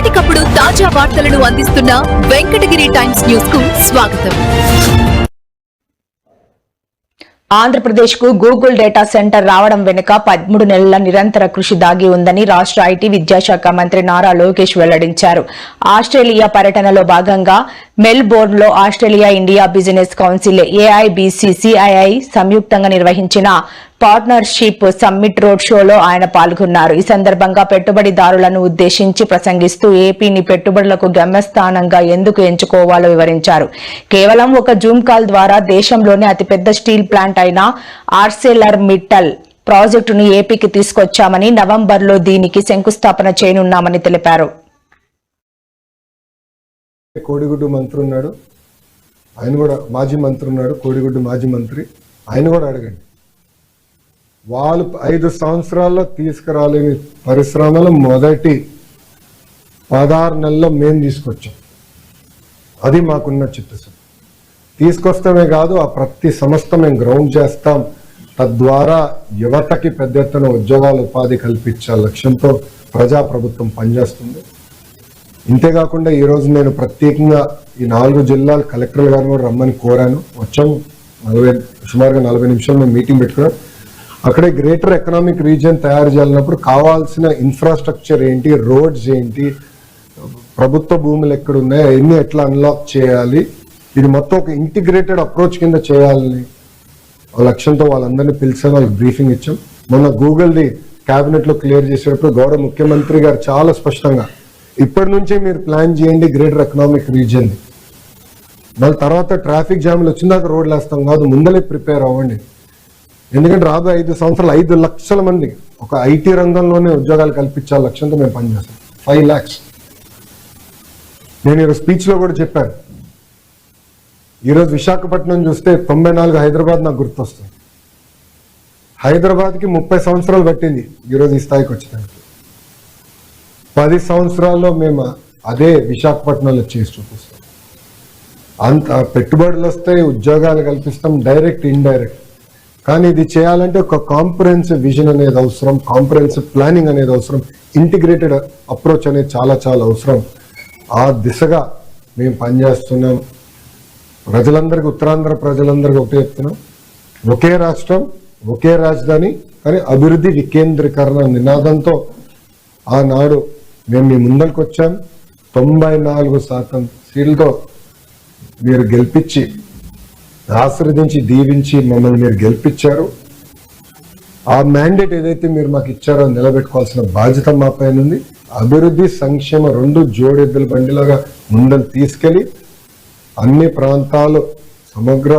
ఎప్పటికప్పుడు తాజా వార్తలను అందిస్తున్న వెంకటగిరి టైమ్స్ న్యూస్కు స్వాగతం. ఆంధ్రప్రదేశ్కు గూగుల్ డేటా సెంటర్ రావడం వెనుక పదమూడు నెలల నిరంతర కృషి దాగి ఉందని రాష్ట్ర ఐటీ విద్యాశాఖ మంత్రి నారా లోకేష్ వెల్లడించారు. ఆస్ట్రేలియా పర్యటనలో భాగంగా మెల్బోర్న్లో Australia India business council AIBC CII సంయుక్తంగా నిర్వహించిన పార్ట్నర్షిప్ సమ్మిట్ రోడ్ షోలో ఆయన పాల్గొన్నారు. ఈ సందర్భంగా పెట్టుబడిదారులను ఉద్దేశించి ప్రసంగిస్తూ ఏపీని పెట్టుబడులకు గమ్యస్థానంగా ఎందుకు ఎంచుకోవాలో వివరించారు. కేవలం ఒక జూమ్ కాల్ ద్వారా దేశంలోనే అతిపెద్ద స్టీల్ ప్లాంట్ అయిన ఆర్సెలర్ మిట్టల్ ప్రాజెక్టును ఏపీకి తీసుకొచ్చామని నవంబర్లో దీనికి శంకుస్థాపన చేయనున్నామని తెలిపారు. కోడిగుడ్డు మంత్రి ఉన్నాడు ఆయన కూడా మాజీ మంత్రి ఉన్నాడు కోడిగుడ్డు మాజీ మంత్రి. ఆయన కూడా అడగండి. వాళ్ళు ఐదు సంవత్సరాల్లో తీసుకురాలేని పరిశ్రమలు మొదటి పదహారు నెలల్లో మేము తీసుకొచ్చాం. అది మాకున్న చిత్తశుద్ధి. తీసుకొస్తామే కాదు ఆ ప్రతి సంస్థ మేము గ్రౌండ్ చేస్తాం. తద్వారా యువతకి పెద్ద ఎత్తున ఉద్యోగాలు ఉపాధి కల్పించే లక్ష్యంతో ప్రజాప్రభుత్వం పనిచేస్తుంది. ఇంతేకాకుండా ఈరోజు నేను ప్రత్యేకంగా ఈ నాలుగు జిల్లాల కలెక్టర్ గారిని కూడా రమ్మని కోరాను. వచ్చాము. నలభై సుమారుగా నలభై నిమిషాలు మేము మీటింగ్ పెట్టుకున్నాం. అక్కడే గ్రేటర్ ఎకనామిక్ రీజియన్ తయారు చేయాలన్నప్పుడు కావాల్సిన ఇన్ఫ్రాస్ట్రక్చర్ ఏంటి రోడ్స్ ఏంటి ప్రభుత్వ భూములు ఎక్కడ ఉన్నాయి అవన్నీ ఎట్లా అన్లాక్ చేయాలి ఇది మొత్తం ఒక ఇంటిగ్రేటెడ్ అప్రోచ్ కింద చేయాలని లక్ష్యంతో వాళ్ళందరినీ పిలిచాం వాళ్ళకి బ్రీఫింగ్ ఇచ్చాం. మొన్న గూగుల్ది క్యాబినెట్లో క్లియర్ చేసేటప్పుడు గౌరవ ముఖ్యమంత్రి గారు చాలా స్పష్టంగా ఇప్పటి నుంచే మీరు ప్లాన్ చేయండి గ్రేటర్ ఎకనామిక్ రీజియన్. మళ్ళీ తర్వాత ట్రాఫిక్ జామ్లు వచ్చిందాక రోడ్లు వేస్తాం కాదు ముందలే ప్రిపేర్ అవ్వండి. ఎందుకంటే రాబోయే ఐదు సంవత్సరాలు ఐదు లక్షల మంది ఒక ఐటీ రంగంలోనే ఉద్యోగాలు కల్పించాలి లక్ష్యంతో మేము పనిచేస్తాం. ఫైవ్ ల్యాక్స్. నేను ఈరోజు స్పీచ్లో కూడా చెప్పాను. ఈరోజు విశాఖపట్నం చూస్తే తొంభై నాలుగు హైదరాబాద్ నాకు గుర్తొస్తుంది. హైదరాబాద్కి ముప్పై సంవత్సరాలు పట్టింది ఈరోజు ఈ స్థాయికి వచ్చేదానికి పది సంవత్సరాల్లో మేము అదే విశాఖపట్నంలో చేసి చూపిస్తాం. అంత పెట్టుబడులు వస్తాయి ఉద్యోగాలు కల్పిస్తాం డైరెక్ట్ ఇండైరెక్ట్. కానీ ఇది చేయాలంటే ఒక కాంప్రహెన్సివ్ విజన్ అనేది అవసరం కాంప్రహెన్సివ్ ప్లానింగ్ అనేది అవసరం ఇంటిగ్రేటెడ్ అప్రోచ్ అనేది చాలా చాలా అవసరం. ఆ దిశగా మేము పనిచేస్తున్నాం. ప్రజలందరికీ ఉత్తరాంధ్ర ప్రజలందరికీ ఒకటే చెప్తున్నాం. ఒకే రాష్ట్రం ఒకే రాజధాని కానీ అభివృద్ధి వికేంద్రీకరణ నినాదంతో ఆనాడు మేము మీ ముందరికి వచ్చాం తొంభై నాలుగు శాతం సీట్లతో మీరు గెలిపించి ఆశీర్వదించి దీవించి మమ్మల్ని మీరు గెలిపించారు. ఆ మ్యాండేట్ ఏదైతే మీరు మాకు ఇచ్చారో నిలబెట్టుకోవాల్సిన బాధ్యత మా పైన ఉంది. అభివృద్ధి సంక్షేమ రెండు జోడెద్దుల బండిలాగా ముందని తీసుకెళ్ళి అన్ని ప్రాంతాలు సమగ్ర